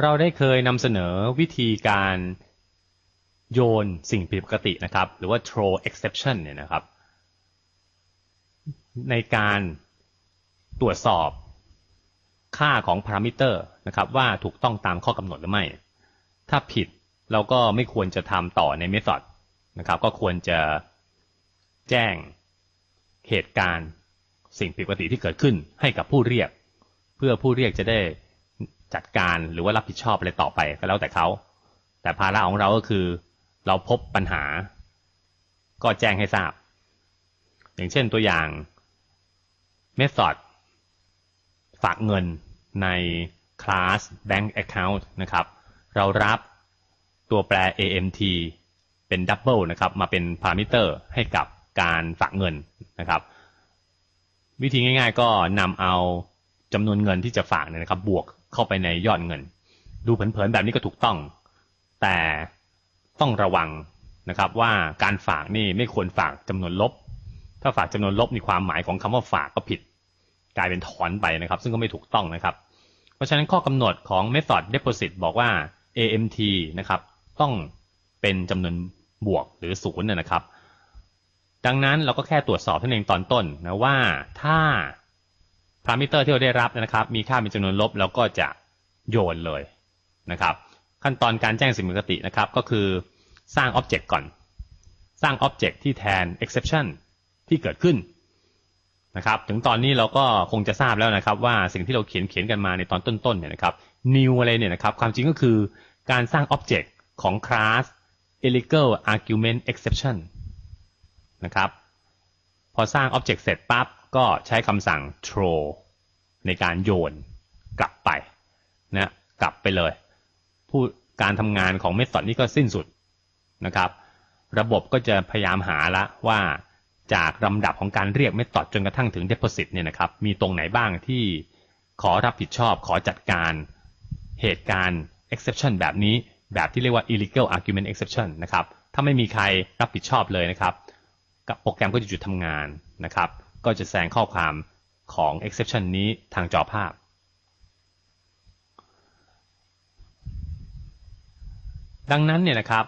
เราได้เคยนำเสนอวิธีการโยนสิ่งผิดปกตินะครับ หรือว่า throw exception เนี่ยนะครับ ในการตรวจสอบค่าของพารามิเตอร์นะครับ ว่าถูกต้องตามข้อกำหนดหรือไม่ ถ้าผิดเราก็ไม่ควรจะทำต่อในเมธอดนะครับ ก็ควรจะแจ้งเหตุการณ์สิ่งผิดปกติที่เกิดขึ้นให้กับผู้เรียก เพื่อผู้เรียกจะได้ จัดการหรือว่ารับผิดชอบอะไรต่อไปก็แล้วแต่เขา แต่ภาระของเราก็คือ เราพบปัญหา ก็แจ้งให้ทราบ อย่างเช่นตัวอย่าง method ฝากเงินใน class bank account นะครับ เรารับตัวแปร AMT เป็น double นะครับ มาเป็น parameter ให้กับการฝากเงินนะครับ วิธีง่ายๆก็นำเอาจำนวนเงินที่จะฝากเนี่ยนะครับ บวก เข้าไปในยอดเงิน ดูเผินๆแบบนี้ก็ถูกต้อง แต่ต้องระวังนะครับ ว่าการฝากนี่ไม่ควรฝากจำนวนลบ ถ้าฝากจำนวนลบในความหมายของคำว่าฝากก็ผิด กลายเป็นถอนไปนะครับ ซึ่งก็ไม่ถูกต้องนะครับ เพราะฉะนั้นข้อกำหนดของ method deposit บอกว่า AMT นะครับ ต้องเป็นจำนวนบวกหรือศูนย์นะครับ ดังนั้นเราก็แค่ตรวจสอบท่านเองตอนต้นนะว่าถ้า พารามิเตอร์ที่เราได้รับนะครับ มีค่าเป็นจำนวนลบเราก็จะโยนเลยนะครับ ขั้นตอนการแจ้งสิ่งปกตินะครับ ก็คือสร้าง Object ก่อน สร้าง Object ที่แทน Exception ที่เกิดขึ้นนะครับ ถึงตอนนี้เราก็คงจะทราบแล้วนะครับ ว่าสิ่งที่เราเขียนเขียนกันมาในตอนต้นๆเนี่ยนะครับ new อะไรเนี่ยนะครับ ความจริงก็คือการสร้าง Object ของ class illegal argument exception นะครับ พอสร้าง Object เสร็จปั๊บ ก็ใช้คำสั่ง throw ในการโยนกลับไปนะกลับไปเลยผู้การทำงานของเมธอดนี้ก็สิ้นสุดนะครับ ระบบก็จะพยายามหาละว่าจากลำดับของการเรียกเมธอดจนกระทั่งถึง deposit เนี่ยนะครับ มีตรงไหนบ้างที่ขอรับผิดชอบขอจัดการเหตุการณ์ exception แบบนี้แบบที่เรียกว่า illegal argument exception นะครับ ถ้าไม่มีใครรับผิดชอบเลยนะครับ กับโปรแกรมก็จะหยุดทำงานนะครับ ก็จะแสดงข้อความของ exception นี้ทางจอภาพ ดังนั้นเนี่ยนะครับ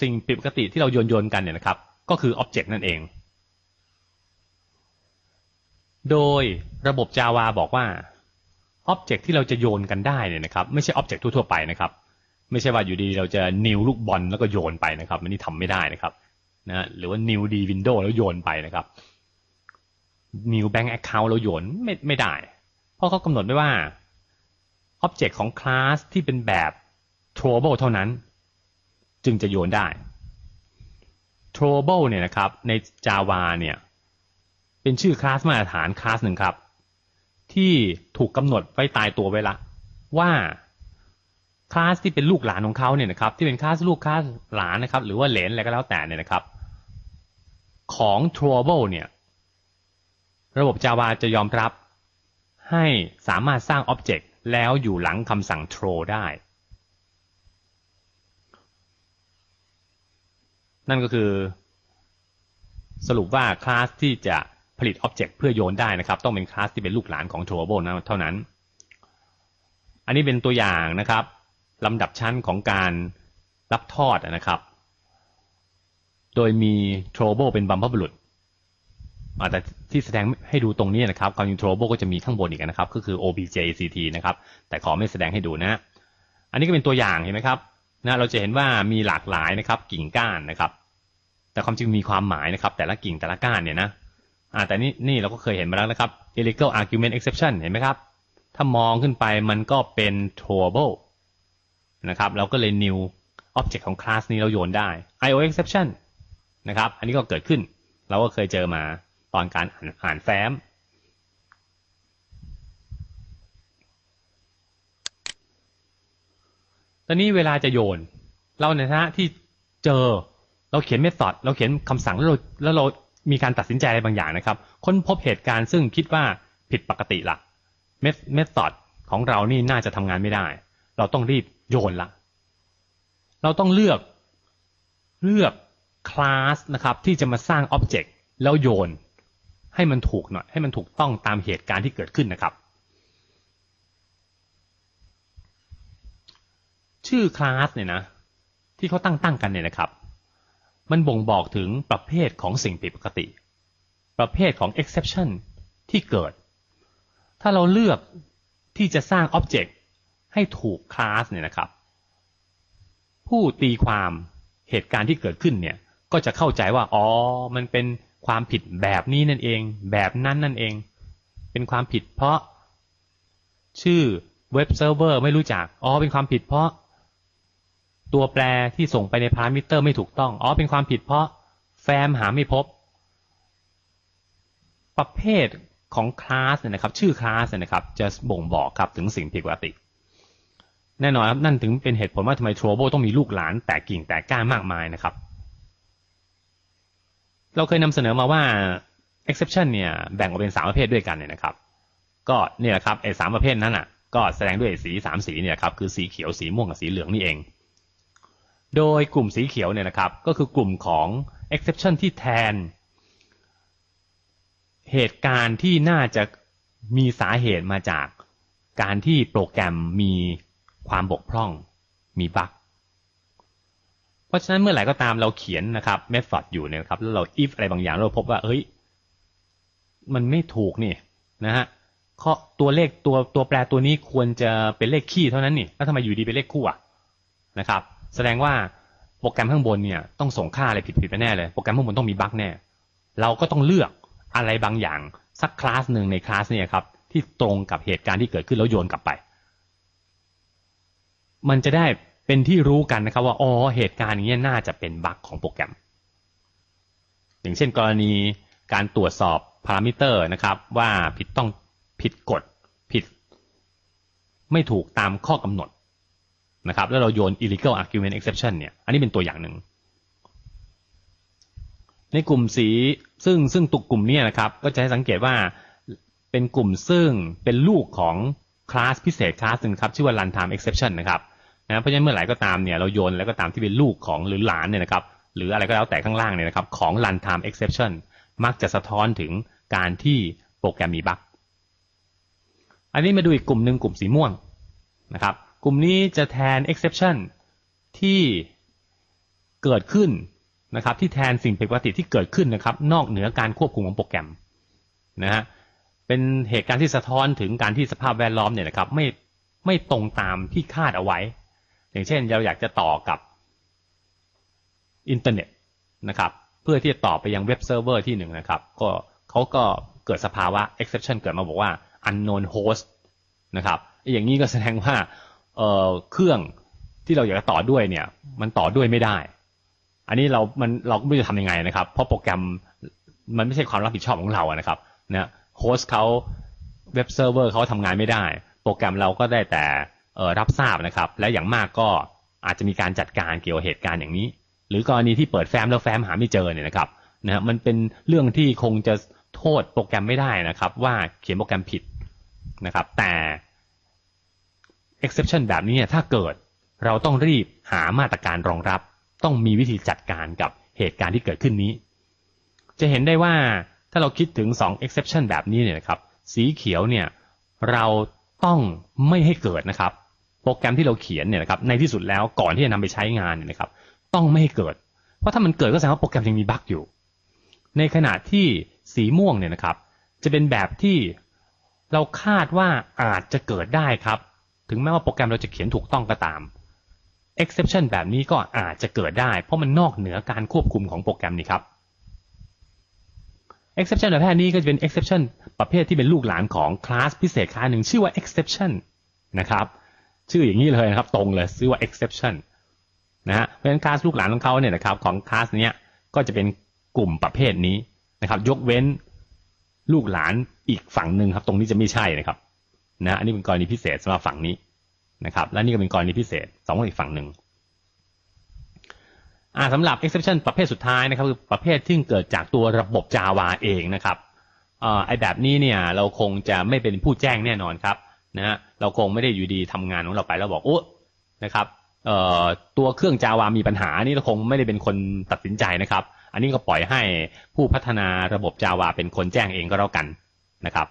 สิ่งผิดปกติที่เราโยนโยนกันเนี่ยนะครับ ก็คือ object นั่นเอง โดยระบบ Java บอกว่า object ที่เราจะโยนกันได้เนี่ยนะครับ ไม่ใช่ object ทั่วๆไปนะครับ ไม่ใช่ว่าอยู่ดีเราจะนิวลูกบอลแล้วก็โยนไปนะครับอันนี้ทำไม่ได้นะครับนะหรือว่า new d window แล้วโยนไปนะครับ new bank account แล้วโยนไม่ไม่ได้ เพราะเขากำหนดไว้ว่า object ของ class ที่เป็นแบบ throwable เท่านั้น จึงจะโยนได้ throwable เนี่ยนะครับ ใน Java เนี่ย เป็นชื่อคลาสมาตรฐานคลาสหนึ่งครับ ที่ถูกกำหนดไว้ตายตัวไว้ละ ว่าคลาสที่เป็นลูกหลานของเขาเนี่ยนะครับ ที่เป็นคลาสลูกคลาสหลานนะครับ หรือว่าเหลนอะไรก็แล้วแต่เนี่ยนะครับ ของ throwable เนี่ย ระบบ Java จะยอมรับ ให้สามารถสร้าง Object แล้วอยู่หลังคำสั่ง throw ได้ นั่นก็คือ สรุปว่าคลาสที่จะผลิต Object เพื่อโยนได้นะครับ ต้องเป็นคลาสที่เป็นลูกหลานของ throwable นะเท่านั้น อันนี้เป็นตัวอย่างนะครับลำดับชั้นของการรับทอดนะครับ โดยมี trouble เป็นบัมพบุรุษ แต่ที่แสดงให้ดูตรงนี้นะครับความจริง trouble ก็จะมีข้างบนอีกนะครับ ก็คือ objct นะครับ แต่ขอไม่แสดงให้ดูนะ อันนี้ก็เป็นตัวอย่างเห็นไหมครับนะเราจะเห็นว่ามีหลากหลายนะครับกิ่งก้านนะครับ แต่ความจริงมีความหมายนะครับ แต่ละกิ่งแต่ละก้านเนี่ยนะอ่าแต่นี่นี่เราก็เคยเห็นมาแล้วนะครับ illegal argument exception เห็นไหมครับ ถ้ามองขึ้นไปมันก็เป็น trouble นะครับเราก็เลย new object ของคลาสนี้เราโยนได้ IO exception นะครับ อันนี้ก็เกิดขึ้น เราก็เคยเจอมา ตอนการอ่านอ่านแฟ้ม ตอนนี้เวลาจะโยน เราในฐานะที่เจอเราเขียนเมธอดเราเขียนคำสั่งแล้วเราแล้วเรามีการตัดสินใจอะไรบางอย่างนะครับ ค้นพบเหตุการณ์ซึ่งคิดว่าผิดปกติละเมธอดของเรานี่น่าจะทำงานไม่ได้ เราต้องรีบโยนละเราต้องเลือกเลือกคลาสนะครับที่จะมาสร้างอ็อบเจกต์แล้วโยน ให้มันถูกหน่อย ให้มันถูกต้องตามเหตุการณ์ที่เกิดขึ้นนะครับ ชื่อคลาสเนี่ยนะที่เขาตั้งตั้งกันเนี่ยนะครับ มันบ่งบอกถึงประเภทของสิ่งผิดปกติ ประเภทของ exception ที่เกิด ถ้าเราเลือกที่จะสร้าง object ให้ถูกคลาสเนี่ยนะครับ ผู้ตีความเหตุการณ์ที่เกิดขึ้นเนี่ยก็จะเข้าใจว่า อ๋อ มันเป็น ความผิดแบบนี้นั่นเอง แบบนั้นนั่นเอง เป็นความผิดเพราะ ชื่อเว็บเซิร์ฟเวอร์ไม่รู้จัก อ๋อ เป็นความผิดเพราะ ตัวแปรที่ส่งไปในพารามิเตอร์ไม่ถูกต้อง อ๋อ เป็นความผิดเพราะแฟ้มหาไม่พบ ประเภทของคลาสเนี่ยนะครับ ชื่อคลาสเนี่ยนะครับ จะบ่งบอกครับถึงสิ่งผิดปกติ แน่นอนครับ นั่นถึงเป็นเหตุผลว่าทำไม Trouble ต้องมีลูกหลานแตกกิ่งแตกก้านมากมายนะครับ เราเคยนำเสนอมาว่า exception เนี่ยแบ่งออกเป็นสามประเภทด้วยกันเนี่ยนะครับ ก็เนี่ยแหละครับไอ้สามประเภทนั้นอะ ก็แสดงด้วยสีสามสีเนี่ยครับคือสีเขียวสีม่วงกับสีเหลืองนี่เอง โดยกลุ่มสีเขียวเนี่ยนะครับก็คือกลุ่มของ exception ที่แทน เหตุการณ์ที่น่าจะมีสาเหตุมาจากการที่โปรแกรมมีความบกพร่อง มีบั๊ก เพราะฉะนั้นเมื่อไหร่ก็ตามเราเขียนนะครับ method อยู่เนี่ยครับ แล้วเรา if อะไรบางอย่างเราพบว่าเฮ้ย มันไม่ถูกนี่นะฮะข้อตัวเลขตัวตัวแปรตัวนี้ควรจะเป็นเลขคี่เท่านั้นนี่แล้วทำไมอยู่ดีเป็นเลขคู่อะนะครับ แสดงว่าโปรแกรมข้างบนเนี่ยต้องส่งค่าอะไรผิดผิดไปแน่เลย โปรแกรมข้างบนต้องมีบั๊กแน่ เราก็ต้องเลือกอะไรบางอย่างสักคลาสหนึ่งในคลาสเนี่ยครับ ที่ตรงกับเหตุการณ์ที่เกิดขึ้นแล้วโยนกลับไป มันจะได้ เป็นที่รู้กันนะครับว่าอ๋อเหตุการณ์นี้น่าจะเป็นบั๊กของโปรแกรม อย่างเช่น กรณีการตรวจสอบพารามิเตอร์นะครับ ว่าผิดต้องผิดกฎผิด ไม่ถูกตามข้อกำหนดนะครับ แล้วเราโยน illegal argument exception เนี่ย อันนี้เป็นตัวอย่างหนึ่ง ในกลุ่มสีซึ่งซึ่งตุกกลุ่มนี้นะครับ ก็จะให้สังเกตว่าเป็นกลุ่มซึ่งเป็นลูกของคลาสพิเศษคลาสหนึ่งครับ ชื่อว่า runtime exception นะครับ นะเพราะฉะนั้นเมื่อไหร่ก็ตามเนี่ยเราโยนแล้วก็ตามที่เป็นลูกของหรือหลานเนี่ยนะครับหรืออะไรก็แล้วแต่ข้างล่างเนี่ยนะครับของ runtime exception มักจะสะท้อนถึงการที่โปรแกรมมีบั๊กอันนี้มาดูอีกกลุ่มหนึ่งกลุ่มสีม่วงนะครับกลุ่มนี้จะแทน exception ที่เกิดขึ้นนะครับที่แทนสิ่งผิดปกติที่เกิดขึ้นนะครับนอกเหนือการควบคุมของโปรแกรมนะฮะเป็นเหตุการณ์ที่สะท้อนถึงการที่สภาพแวดล้อมเนี่ยนะครับไม่ไม่ตรงตามที่คาดเอาไว้ อย่างเช่นเราอยากจะต่อกับอินเทอร์เน็ตนะครับเพื่อที่จะต่อไปยังเว็บเซิร์ฟเวอร์ที่หนึ่งนะครับก็เขาก็เกิดสภาวะ exception เกิดมาบอกว่า unknown host นะครับอย่างนี้ก็แสดงว่าเเครื่องที่เราอยากจะต่อด้วยเนี่ยมันต่อด้วยไม่ได้ อันนี้เรามันเราก็ไม่รู้จะทำยังไงนะครับ เพราะโปรแกรมมันไม่ใช่ความรับผิดชอบของเราอะนะครับนะโฮสต์เขาเว็บเซิร์ฟเวอร์เขาทำงานไม่ได้ โปรแกรมเราก็ได้แต่ รับทราบนะครับ และอย่างมากก็อาจจะมีการจัดการเกี่ยวกับเหตุการณ์อย่างนี้ หรือกรณีที่เปิดแฟ้มแล้วแฟ้มหาไม่เจอเนี่ยนะครับนะฮะมันเป็นเรื่องที่คงจะโทษโปรแกรมไม่ได้นะครับ ว่าเขียนโปรแกรมผิดนะครับ แต่ exception แบบนี้ถ้าเกิดเราต้องรีบหามาตรการรองรับ ต้องมีวิธีจัดการกับเหตุการณ์ที่เกิดขึ้นนี้ จะเห็นได้ว่าถ้าเราคิดถึง 2 exception แบบนี้เนี่ยนะครับ สีเขียวเนี่ยเราต้องไม่ให้เกิดนะครับ โปรแกรมที่เราเขียนเนี่ยนะครับในที่สุดแล้วก่อนที่จะนำไปใช้งานเนี่ยนะครับต้องไม่เกิด เพราะถ้ามันเกิดก็แสดงว่าโปรแกรมยังมีบั๊กอยู่ ในขณะที่สีม่วงเนี่ยนะครับ จะเป็นแบบที่เราคาดว่าอาจจะเกิดได้ครับ ถึงแม้ว่าโปรแกรมเราจะเขียนถูกต้องก็ตาม exception แบบนี้ก็อาจจะเกิดได้ เพราะมันนอกเหนือการควบคุมของโปรแกรมนี่ครับ exception ประเภทนี้ก็จะเป็น exception ประเภทที่เป็นลูกหลานของคลาสพิเศษคลาสหนึ่งชื่อว่า exception นะครับ ชื่ออย่างนี้เลยนะครับ ตรงเลยชื่อว่า exception นะฮะเพราะฉะนั้นคลาสลูกหลานของเขาเนี่ยนะครับของคลาสเนี้ยก็จะเป็นกลุ่มประเภทนี้นะครับ ยกเว้นลูกหลานอีกฝั่งหนึ่งครับ ตรงนี้จะไม่ใช่นะครับนะอันนี้เป็นกรณีพิเศษสำหรับฝั่งนี้นะครับ และนี่ก็เป็นกรณีพิเศษสองอีกฝั่งหนึ่งอ่าสำหรับ exception ประเภทสุดท้ายนะครับคือประเภทที่เกิดจากตัวระบบ Java เองนะครับอ่าไอแบบนี้เนี่ยเราคงจะไม่เป็นผู้แจ้งแน่นอนครับ นะฮะเราคงไม่ได้อยู่ดีทำงานของเราไปแล้วบอกโอ้นะครับเอ่อตัวเครื่อง Java มีปัญหานี่เราคงไม่ได้เป็นคนตัดสินใจนะครับ อันนี้ก็ปล่อยให้ผู้พัฒนาระบบ Java เป็นคนแจ้งเองก็แล้วกันนะครับ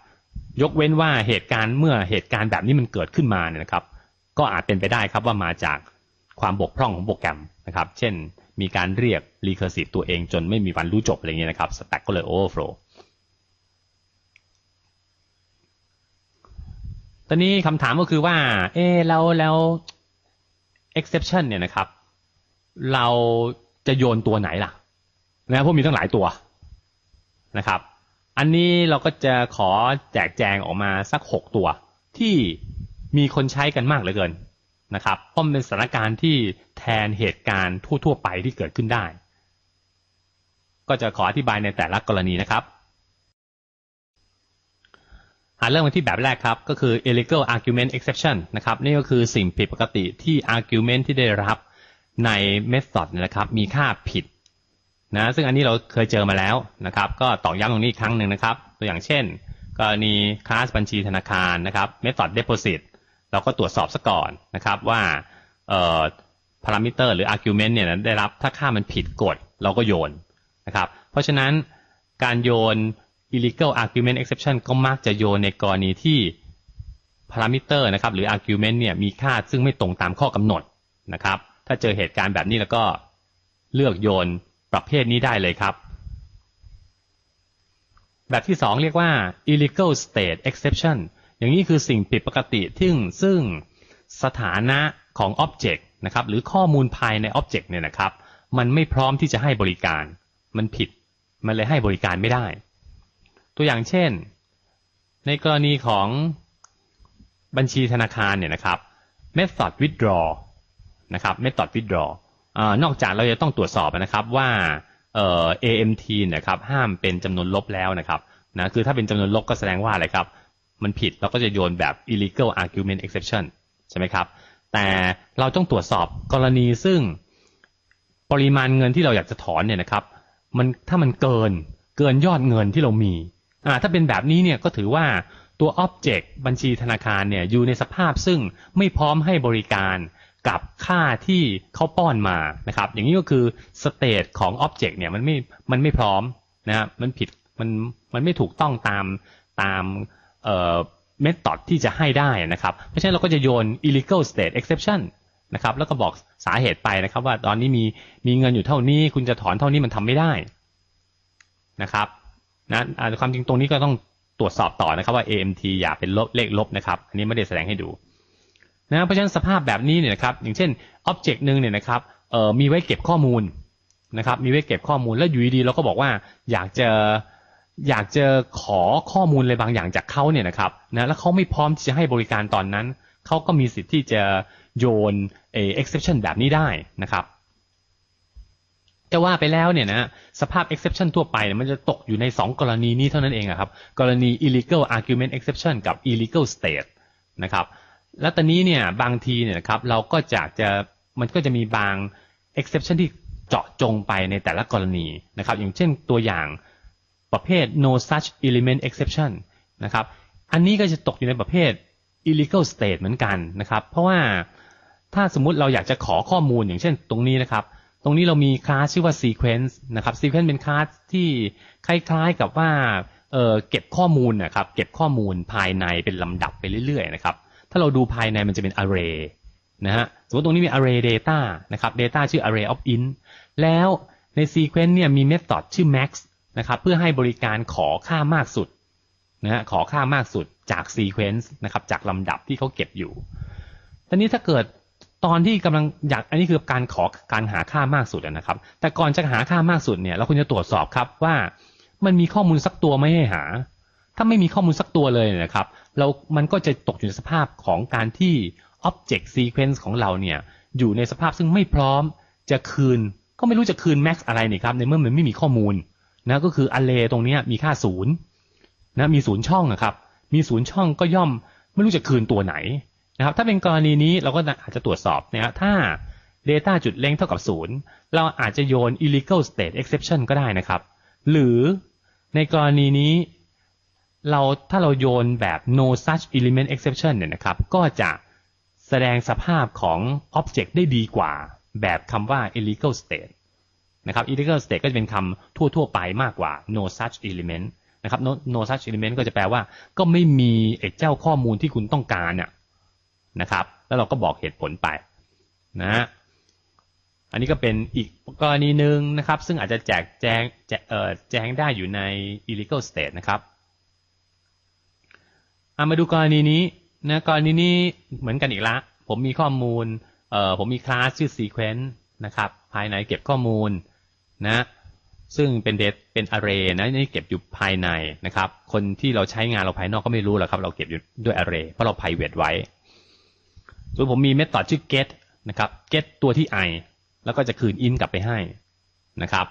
ยกเว้นว่าเหตุการณ์เมื่อเหตุการณ์แบบนี้มันเกิดขึ้นมาเนี่ยนะครับ ก็อาจเป็นไปได้ครับว่ามาจากความบกพร่องของโปรแกรมนะครับ เช่นมีการเรียก recursive ตัวเองจนไม่มีวันรู้จบอะไรเงี้ยนะครับ stack ก็เลย overflow ตอนนี้คำถามก็คือว่า เออแล้วแล้ว exception เนี่ยนะครับ เราจะโยนตัวไหนล่ะนะเพราะมีตั้งหลายตัวนะครับ อันนี้เราก็จะขอแจกแจงออกมาสักหกตัว ที่มีคนใช้กันมากเหลือเกินนะครับเพราะมันเป็นสถานการณ์ที่แทนเหตุการณ์ทั่ว ๆ ไปที่เกิดขึ้นได้ ก็จะขออธิบายในแต่ละกรณีนะครับ หาเริ่มกันที่แบบแรกครับ ก็คือ illegal argument exception นะครับ นี่ก็คือสิ่งผิดปกติที่ argument ที่ได้รับใน method นะครับ มีค่าผิดนะซึ่งอันนี้เราเคยเจอมาแล้วนะครับ ก็ตอกย้ำตรงนี้อีกครั้งหนึ่งนะครับ ตัวอย่างเช่น กรณีคลาสบัญชีธนาคารนะครับ method deposit เราก็ตรวจสอบซะก่อนนะครับว่าพารามิเตอร์หรือ argument เนี่ยได้รับถ้าค่ามันผิดกฎเราก็โยนนะครับ เพราะฉะนั้นการโยน illegal argument exception ก็มักจะโยนในกรณีที่พารามิเตอร์นะครับหรือ argument เนี่ยมีค่าซึ่งไม่ตรงตามข้อกำหนดนะครับ ถ้าเจอเหตุการณ์แบบนี้แล้วก็เลือกโยนประเภทนี้ได้เลยครับ แบบที่สองเรียกว่า illegal state exception อย่างนี้คือสิ่งผิดปกติที่ซึ่งสถานะของ object นะครับหรือข้อมูลภายใน object เนี่ยนะครับ มันไม่พร้อมที่จะให้บริการ มันผิด มันเลยให้บริการไม่ได้ ตัวอย่างเช่น ในกรณีของบัญชีธนาคารเนี่ยนะครับ method withdraw นะครับ method withdraw อนอกจากเราจะต้องตรวจสอบนะครับว่าเอ่อ AMT นะครับห้ามเป็นจำนวนลบแล้วนะครับนะคือถ้าเป็นจำนวนลบก็แสดงว่าอะไรครับ มันผิดเราก็จะโยนแบบ illegal argument exception ใช่ไหมครับ แต่เราต้องตรวจสอบกรณีซึ่งปริมาณเงินที่เราอยากจะถอนเนี่ยนะครับ มันถ้ามันเกินเกินยอดเงินที่เรามี อ่าถ้าเป็นแบบนี้เนี่ยก็ถือว่าตัว object บัญชีธนาคารเนี่ยอยู่ในสภาพซึ่งไม่พร้อมให้บริการกับค่าที่เขาป้อนมานะครับ อย่างนี้ก็คือสเตตของ Object เนี่ยมันไม่มันไม่พร้อมนะครับมันผิดมันมันไม่ถูกต้องตามตามเอ่อเมธอดที่จะให้ได้นะครับ เพราะฉะนั้นเราก็จะโยน illegal state exception นะครับแล้วก็บอกสาเหตุไปนะครับ ว่าตอนนี้มีมีเงินอยู่เท่านี้ คุณจะถอนเท่านี้มันทำไม่ได้นะครับ นะความจริงตรงนี้ก็ต้องตรวจสอบต่อนะครับว่า AMT อย่าเป็นลบเลขลบนะครับ อันนี้ไม่ได้แสดงให้ดูนะเพราะฉะนั้นสภาพแบบนี้เนี่ยนะครับ อย่างเช่นอ็อบเจกต์หนึ่งเนี่ยนะครับเอ่อมีไว้เก็บข้อมูลนะครับ มีไว้เก็บข้อมูลแล้วอยู่ดีเราก็บอกว่าอยากจะอยากจะขอข้อมูลอะไรบางอย่างจากเขาเนี่ยนะครับนะแล้วเขาไม่พร้อมที่จะให้บริการตอนนั้นเขาก็มีสิทธิ์ที่จะโยนเอ exception แบบนี้ได้นะครับ จะว่าไปแล้วเนี่ยนะสภาพ exception ทั่วไปมันจะตกอยู่ใน 2 กรณีนี้เท่านั้นเองครับ กรณี illegal argument exception กับ illegal state นะครับแล้วตอนนี้เนี่ยบางทีเนี่ยนะครับเราก็จะจะมันก็จะมีบาง exception ที่เจาะจงไปในแต่ละกรณีนะครับ อย่างเช่นตัวอย่างประเภท no such element exception นะครับ อันนี้ก็จะตกอยู่ในประเภท illegal state เหมือนกันนะครับ เพราะว่าถ้าสมมุติเราอยากจะขอข้อมูลอย่างเช่นตรงนี้นะครับ ตรงนี้เรามีคลาสชื่อว่า sequence นะครับ sequence เป็นคลาสที่คล้ายๆกับว่าเเก็บข้อมูลนะครับ เก็บข้อมูลภายในเป็นลำดับไปเรื่อยๆนะครับ ถ้าเราดูภายในมันจะเป็น array นะฮะ สมมติตรงนี้มี array data นะครับ data ชื่อ array of int แล้วใน sequence เนี่ยมี method ชื่อ max นะครับ เพื่อให้บริการขอค่ามากสุดนะฮะ ขอค่ามากสุดจาก sequence นะครับ จากลำดับที่เขาเก็บอยู่ตอนนี้ถ้าเกิด ตอนที่กำลังอยากอันนี้คือการขอการหาค่ามากสุดนะครับ แต่ก่อนจะหาค่ามากสุดเนี่ยเราควรจะตรวจสอบครับว่ามันมีข้อมูลสักตัวไม่ให้หา ถ้าไม่มีข้อมูลสักตัวเลยนะครับ เรา มันก็จะตกอยู่ในสภาพของการที่ Object Sequence ของเราเนี่ย อยู่ในสภาพซึ่งไม่พร้อมจะคืน ก็ไม่รู้จะคืน max อะไรนี่ครับ ในเมื่อมันไม่มีข้อมูลนะก็คือ array ตรงนี้มีค่าศูนย์นะมีศูนย์ช่องนะครับ มีศูนย์ช่องก็ย่อมไม่รู้จะคืนตัวไหน นะครับ ถ้าเป็นกรณีนี้เราก็อาจจะตรวจสอบนะครับถ้า data จุดเล็งเท่ากับศูนย์เราอาจจะโยน illegal state exception ก็ได้นะครับ หรือในกรณีนี้ เราถ้าเราโยนแบบ no such element exception เนี่ยนะครับ ก็จะแสดงสภาพของ object ได้ดีกว่า แบบคำว่า illegal state นะครับ illegal state ก็จะเป็นคำทั่ว ๆ ไปมากกว่า no such element นะครับ no, no such element ก็จะแปลว่า ก็ไม่มีไอ้เจ้าข้อมูลที่คุณต้องการเนี่ย นะครับ แล้วเราก็บอกเหตุผลไปนะอันนี้ก็เป็นอีกกรณีหนึ่งนะครับ ซึ่งอาจจะแจกแจงแจเอ่อแจงได้อยู่ใน illegal state นะครับเอามาดูกรณีนี้นะกรณีนี้เหมือนกันอีกละ ผมมีข้อมูลเอ่อผมมีคลาสชื่อ sequence นะครับ ภายในเก็บข้อมูลนะซึ่งเป็นเดตเป็น array นะนี่เก็บอยู่ภายในนะครับ คนที่เราใช้งานเราภายนอกก็ไม่รู้หรอกครับ เราเก็บอยู่ด้วย array เพราะเรา private ไว้ ส่วนผมมีเมธอดชื่อ get นะครับ get ตัวที่ i แล้วก็จะคืน in กลับไปให้นะครับ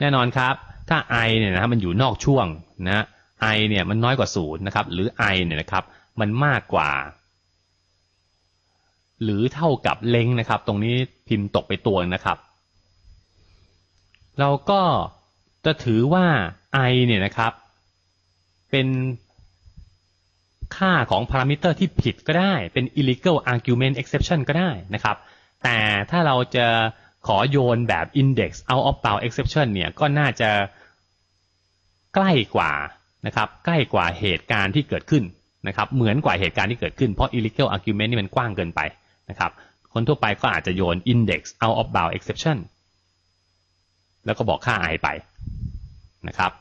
แน่นอนครับ ถ้า i เนี่ยนะมันอยู่นอกช่วงนะ i เนี่ยมันน้อยกว่าศูนย์นะครับ หรือ i เนี่ยนะครับ มันมากกว่า หรือเท่ากับเล้งนะครับ ตรงนี้พิมพ์ตกไปตัวนะครับ เราก็จะถือว่า i เนี่ยนะครับ เป็น ค่าของพารามิเตอร์ที่ผิดก็ได้ เป็น illegal argument exception ก็ได้นะครับ แต่ถ้าเราจะขอโยนแบบ index out of bound exception เนี่ย ก็น่าจะใกล้กว่านะครับ ใกล้กว่าเหตุการณ์ที่เกิดขึ้นนะครับ เหมือนกว่าเหตุการณ์ที่เกิดขึ้น เพราะ illegal argument นี่มันกว้างเกินไปนะครับ คนทั่วไปก็อาจจะโยน index out of bound exception แล้วก็บอกค่า i ไปนะครับ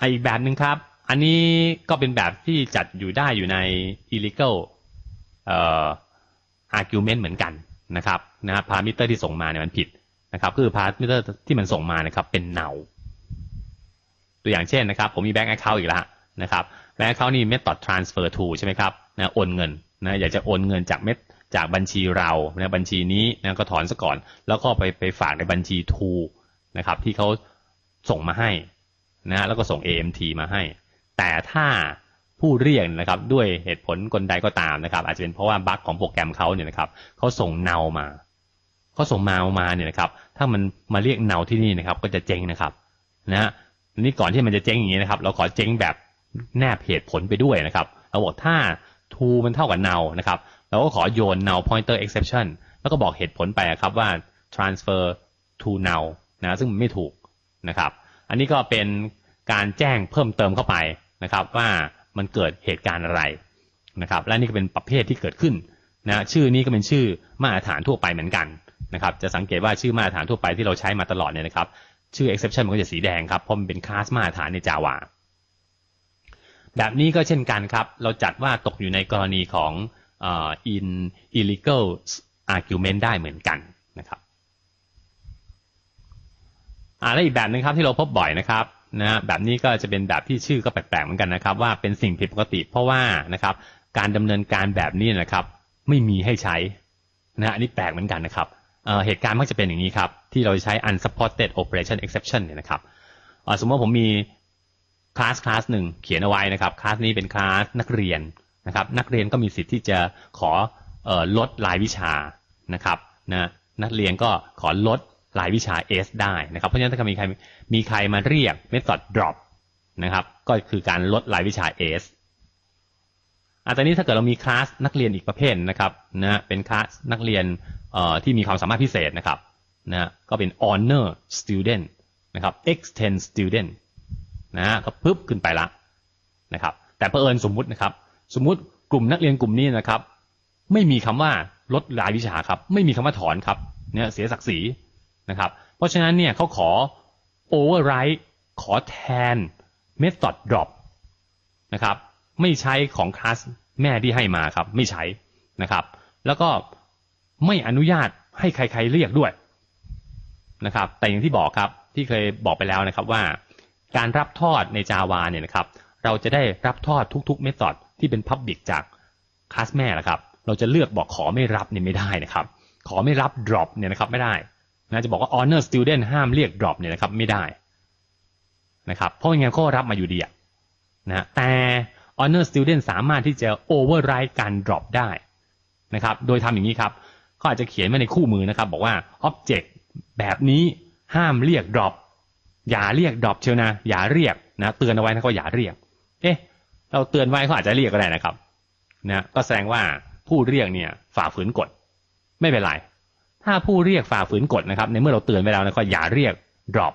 อีกแบบหนึ่งครับ อันนี้ก็เป็นแบบที่จัดอยู่ได้อยู่ใน illegal เอ่อ argument เหมือนกันนะครับนะพารามิเตอร์ที่ส่งมาเนี่ยมันผิดนะครับ คือพารามิเตอร์ที่มันส่งมานะครับ เป็นเนาตัวอย่างเช่นนะครับ ผมมี bank account อีกแล้วนะครับ bank account นี่ method transfer to ใช่ไหมครับนะโอนเงินนะอยากจะโอนเงินจากเม็ดจากบัญชีเรานะบัญชีนี้นะก็ถอนซะก่อน แล้วก็ไปไปฝากในบัญชี to นะครับ ที่เขาส่งมาให้นะแล้วก็ส่ง AMT มาให้ แต่ถ้าผู้เรียกนะครับด้วยเหตุผลกลใดก็ตามนะครับ อาจจะเป็นเพราะว่าบั๊กของโปรแกรมเขาเนี่ยนะครับเขาส่งเนามาเขาส่งมามาเนี่ยนะครับ ถ้ามันมาเรียกเนาที่นี่นะครับ ก็จะเจ๊งนะครับนะฮะนี่ก่อนที่มันจะเจ๊งอย่างนี้นะครับ เราขอเจ๊งแบบแนบเหตุผลไปด้วยนะครับเราบอกถ้า to มันเท่ากับ null นะครับเราก็ขอโยน null pointer exception แล้วก็บอกเหตุผลไปครับว่า transfer to null นะซึ่งมันไม่ถูกนะครับ อันนี้ก็เป็นการแจ้งเพิ่มเติมเข้าไป นะครับว่ามันเกิดเหตุการณ์อะไรนะครับและนี่ก็เป็นประเภทที่เกิดขึ้นนะชื่อนี้ก็เป็นชื่อมาตรฐานทั่วไปเหมือนกันนะครับจะสังเกตว่าชื่อมาตรฐานทั่วไปที่เราใช้มาตลอดเนี่ยนะครับชื่อ exception มันก็จะสีแดงครับเพราะมันเป็นคลาสมาตรฐานใน Java แบบนี้ก็เช่นกันครับ เราจัดว่าตกอยู่ในกรณีของอ in illegal argument ได้เหมือนกันนะครับอ่าและอีกแบบนึงครับที่เราพบบ่อยนะครับ นะแบบนี้ก็จะเป็นแบบที่ชื่อก็แปลกๆเหมือนกันนะครับ ว่าเป็นสิ่งผิดปกติ เพราะว่านะครับ การดำเนินการแบบนี้นะครับ ไม่มีให้ใช้นะอันนี้แปลกเหมือนกันนะครับเหตุการณ์มักจะเป็นอย่างนี้ครับ ที่เราใช้ unsupported operation exception เนี่ยนะครับสมมติว่าผมมีคลาสคลาสหนึ่งเขียนเอาไว้นะครับคลาสนี้เป็นคลาสนักเรียนนะครับ นักเรียนก็มีสิทธิ์ที่จะขออลดรายวิชานะครับนะนักเรียนก็ขอลด รายวิชา S ได้นะครับ เพราะฉะนั้นถ้ามีใครมีใครมาเรียก method drop นะครับ ก็คือการลดรายวิชา S อาตอนนี้ถ้าเกิดเรามีคลาสนักเรียนอีกประเภทนะครับนะเป็นคลาสนักเรียนที่มีความสามารถพิเศษนะครับนะก็เป็น honor student นะครับ extend student นะก็ปึ๊บขึ้นไปละนะครับแต่เผอิญสมมุตินะครับ สมมุติกลุ่มนักเรียนกลุ่มนี้นะครับ ไม่มีคำว่าลดรายวิชาครับ ไม่มีคำว่าถอนครับเนี่ยเสียศักดิ์ศรี นะครับ เพราะฉะนั้นเนี่ยเขาขอ override ขอแทน method drop นะครับ ไม่ใช้ของคลาสแม่ที่ให้มาครับ ไม่ใช้นะครับ แล้วก็ไม่อนุญาตให้ใคร ๆ เรียกด้วยนะครับ แต่อย่างที่บอกครับที่เคยบอกไปแล้วนะครับว่า การรับทอดใน Java เนี่ยนะครับ เราจะได้รับทอดทุกๆ method ที่เป็น Public จากคลาสแม่นะครับ เราจะเลือกบอกขอไม่รับเนี่ยไม่ได้นะครับ ขอไม่รับ drop เนี่ยนะครับไม่ได้ นะจะบอกว่า honor student ห้ามเรียก drop เนี่ยนะครับไม่ได้นะครับเพราะงั้นก็รับมาอยู่ดีนะแต่ honor student สามารถที่จะ override การ drop ได้นะครับโดยทำอย่างนี้ครับเขาอาจจะเขียนไว้ในคู่มือนะครับ บอกว่า object แบบนี้ห้ามเรียก drop อย่าเรียกดรอปเชียวนะ อย่าเรียกนะเตือนเอาไว้นะก็อย่าเรียก เอ๊ะ เราเตือนไว้เขาอาจจะเรียกก็ได้นะครับนะก็แสดงว่าผู้เรียกเนี่ยฝ่าฝืนกฎไม่เป็นไร ถ้าผู้เรียกฝ่าฝืนกฎนะครับ ในเมื่อเราเตือนไปแล้วนะก็อย่าเรียก drop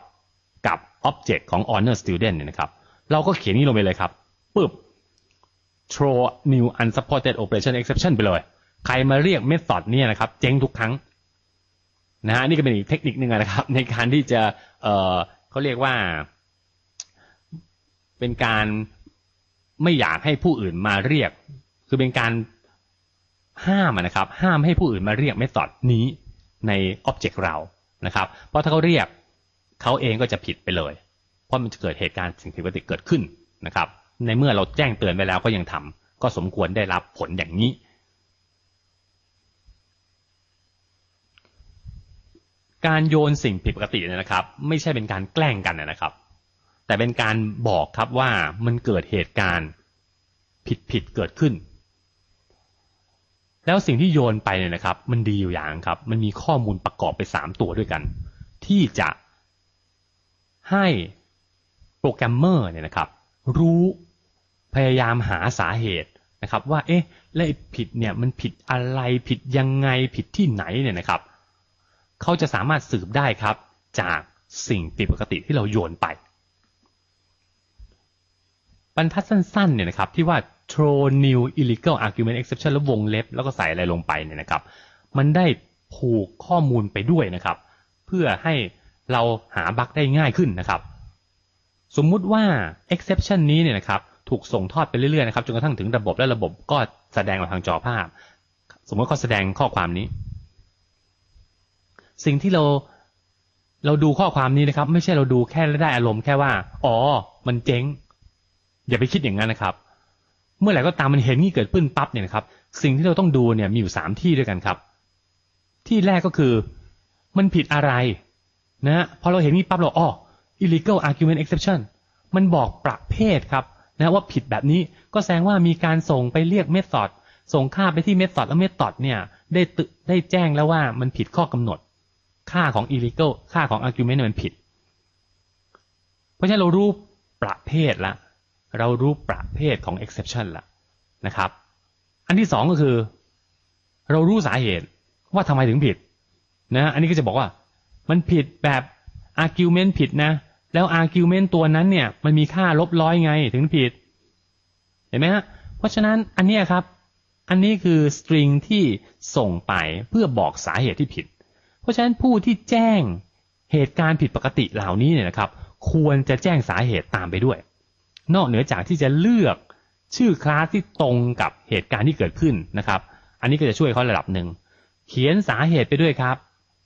กับ object ของ honor student เนี่ยนะครับ เราก็เขียนนี้ลงไปเลยครับปึ๊บ throw new unsupported operation exception ไปเลย ใครมาเรียก method เนี่ยนะครับ เจ๊งทุกครั้งนะฮะนี่ก็เป็นอีกเทคนิคหนึ่งนะครับ ในการที่จะเออเขาเรียกว่า เป็นการไม่อยากให้ผู้อื่นมาเรียก คือเป็นการห้ามนะครับ ห้ามให้ผู้อื่นมาเรียกเมธอดนี้ ในอ็อบเจกต์เรานะครับ เพราะถ้าเขาเรียกเขาเองก็จะผิดไปเลย เพราะมันจะเกิดเหตุการณ์สิ่งผิดปกติเกิดขึ้นนะครับ ในเมื่อเราแจ้งเตือนไปแล้วก็ยังทำก็สมควรได้รับผลอย่างนี้ การโยนสิ่งผิดปกตินะครับ ไม่ใช่เป็นการแกล้งกันนะครับ แต่เป็นการบอกครับว่ามันเกิดเหตุการณ์ผิดผิดเกิดขึ้น แล้วสิ่งที่โยนไปเนี่ยนะครับ มันดีอยู่อย่างครับ มันมีข้อมูลประกอบไปสามตัวด้วยกัน ที่จะให้โปรแกรมเมอร์เนี่ยนะครับ รู้พยายามหาสาเหตุนะครับ ว่าเอ๊ะแล้วผิดเนี่ยมันผิดอะไรผิดยังไงผิดที่ไหนเนี่ยนะครับ เขาจะสามารถสืบได้ครับ จากสิ่งผิดปกติที่เราโยนไปบรรทัดสั้นๆเนี่ยนะครับที่ว่า throw new illegal argument exception แล้ววงเล็บ แล้วก็ใส่อะไรลงไปเนี่ยนะครับ มันได้ผูกข้อมูลไปด้วยนะครับ เพื่อให้เราหาบั๊กได้ง่ายขึ้นนะครับ สมมุติว่า exception นี้เนี่ยนะครับ ถูกส่งทอดไปเรื่อยๆนะครับจนกระทั่งถึงระบบและระบบก็แสดงมาทางจอภาพ สมมติเขาแสดงข้อความนี้ สิ่งที่เราเราดูข้อความนี้นะครับ ไม่ใช่เราดูแค่ได้อารมณ์แค่ว่า อ๋อ มันเจ๊ง อย่าไปคิดอย่างนั้นนะครับ เมื่อไหร่ก็ตามมันเห็นนี่เกิดขึ้นปั๊บเนี่ยนะครับ สิ่งที่เราต้องดูเนี่ยมีอยู่สามที่ด้วยกันครับ ที่แรกก็คือมันผิดอะไรนะพอเราเห็นนี่ปั๊บเราอ๋อ illegal argument exception มันบอกประเภทครับนะว่าผิดแบบนี้ก็แสดงว่ามีการส่งไปเรียกเมธอดส่งค่าไปที่เมธอดแล้วเมธอดเนี่ยได้ตึได้แจ้งแล้วว่ามันผิดข้อกำหนด ค่าของ illegal ค่าของ argument มันผิด เพราะฉะนั้นเรารู้ประเภทละ เรารู้ประเภทของ exception ละนะครับ อันที่สองก็คือ เรารู้สาเหตุว่าทำไมถึงผิดนะอันนี้ก็จะบอกว่า มันผิดแบบ argument ผิดนะ แล้ว argument ตัวนั้นเนี่ย มันมีค่าลบร้อยไงถึงผิด เห็นไหมฮะเพราะฉะนั้นอันนี้ครับ อันนี้คือ string ที่ส่งไปเพื่อบอกสาเหตุที่ผิด เพราะฉะนั้นผู้ที่แจ้งเหตุการณ์ผิดปกติเหล่านี้เนี่ยนะครับ ควรจะแจ้งสาเหตุตามไปด้วย นอกเหนือจากที่จะเลือกชื่อคลาสที่ตรงกับเหตุการณ์ที่เกิดขึ้นนะครับ อันนี้ก็จะช่วยเขาระดับหนึ่ง เขียนสาเหตุไปด้วยครับ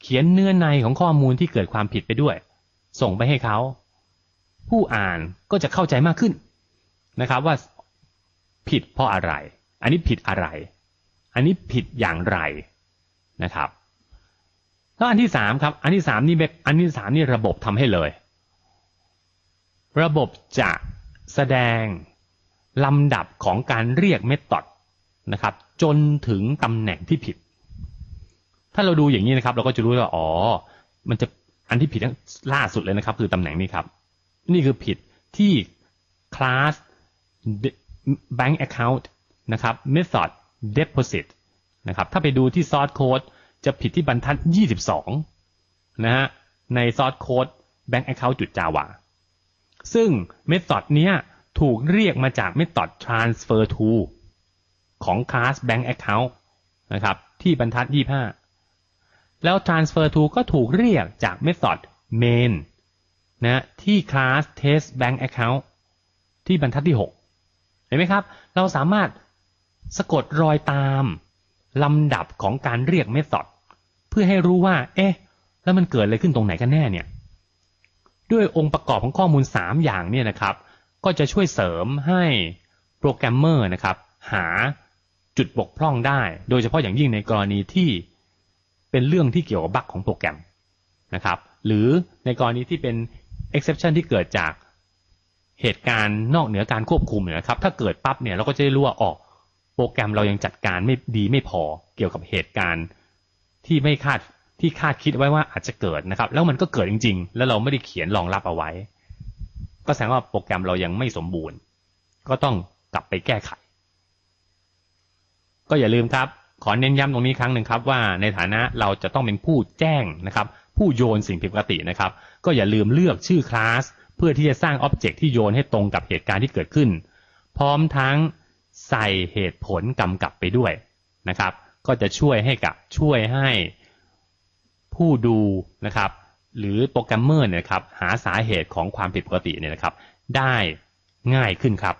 เขียนเนื้อในของข้อมูลที่เกิดความผิดไปด้วย ส่งไปให้เขา ผู้อ่านก็จะเข้าใจมากขึ้นนะครับว่าผิดเพราะอะไร อันนี้ผิดอะไร อันนี้ผิดอย่างไรนะครับแล้วอันที่สามครับ อันที่สามนี่อันที่สามนี่ระบบทำให้เลย ระบบจะ แสดงลำดับของการเรียกเมธอดนะครับ จนถึงตำแหน่งที่ผิด ถ้าเราดูอย่างนี้นะครับ เราก็จะรู้ว่าอ๋อ มันจะอันที่ผิดล่าสุดเลยนะครับ คือตำแหน่งนี้ครับ นี่คือผิดที่ class bank account นะครับ method deposit นะครับ ถ้าไปดูที่ source code จะผิดที่บรรทัด 22 นะฮะ ใน source code bank account จุด java ซึ่ง method เนี้ยถูกเรียกมาจาก method transfer to ของ class bank account นะครับ ที่บรรทัด 25 แล้ว transfer to ก็ถูกเรียกจาก method main นะที่ class test bank account ที่บรรทัดที่ 6 เห็นไหมครับ เราสามารถสะกดรอยตามลำดับของการเรียก method เพื่อให้รู้ว่า เอ๊ะ แล้วมันเกิดอะไรขึ้นตรงไหนกันแน่เนี่ย ด้วยองค์ประกอบของข้อมูล 3 อย่างเนี่ยนะครับ ก็จะช่วยเสริมให้โปรแกรมเมอร์นะครับ หาจุดบกพร่องได้ โดยเฉพาะอย่างยิ่งในกรณีที่เป็นเรื่องที่เกี่ยวกับบั๊กของโปรแกรมนะครับ หรือในกรณีที่เป็น exception ที่เกิดจากเหตุการณ์นอกเหนือการควบคุมเนี่ยนะครับ ถ้าเกิดปั๊บเนี่ยเราก็จะได้รู้ว่าออกโปรแกรมเรายังจัดการไม่ดีไม่พอเกี่ยวกับเหตุการณ์ที่ไม่คาด ที่คาดคิดไว้ว่าอาจจะเกิดนะครับ แล้วมันก็เกิดจริง ๆ แล้วเราไม่ได้เขียนรองรับเอาไว้ ก็แสดงว่าโปรแกรมเรายังไม่สมบูรณ์ ก็ต้องกลับไปแก้ไข ก็อย่าลืมครับ ขอเน้นย้ำตรงนี้ครั้งหนึ่งครับว่าในฐานะเราจะต้องเป็นผู้แจ้งนะครับ ผู้โยนสิ่งผิดปกตินะครับ ก็อย่าลืมเลือกชื่อคลาสเพื่อที่จะสร้างอ็อบเจกต์ที่โยนให้ตรงกับเหตุการณ์ที่เกิดขึ้น พร้อมทั้งใส่เหตุผลกำกับไปด้วยนะครับ ก็จะช่วยให้กับช่วยให้ ผู้ดูนะครับหรือโปรแกรมเมอร์เนี่ยนะครับหาสาเหตุของความผิดปกติเนี่ยนะครับ ได้ง่ายขึ้นครับ